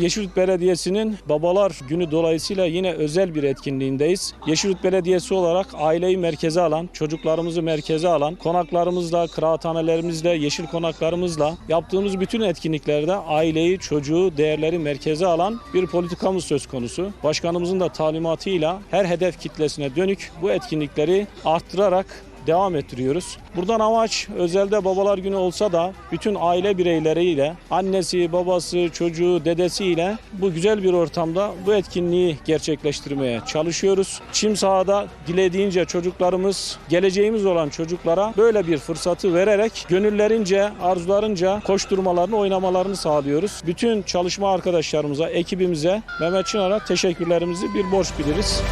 Yeşilyurt Belediyesi'nin Babalar Günü dolayısıyla yine özel bir etkinliğindeyiz. Yeşilyurt Belediyesi olarak aileyi merkeze alan, çocuklarımızı merkeze alan, konaklarımızla, kıraathanelerimizle, yeşil konaklarımızla yaptığımız bütün etkinliklerde aileyi, çocuğu, değerleri merkeze alan bir politikamız söz konusu. Başkanımızın da talimatıyla her hedef kitlesine dönük bu etkinlikleri arttırarak devam ettiriyoruz. Buradan amaç özelde babalar günü olsa da bütün aile bireyleriyle, annesi, babası, çocuğu, dedesiyle bu güzel bir ortamda bu etkinliği gerçekleştirmeye çalışıyoruz. Çim sahada dilediğince çocuklarımız, geleceğimiz olan çocuklara böyle bir fırsatı vererek gönüllerince, arzularınca koşturmalarını, oynamalarını sağlıyoruz. Bütün çalışma arkadaşlarımıza, ekibimize Mehmet Çınar'a teşekkürlerimizi bir borç biliriz.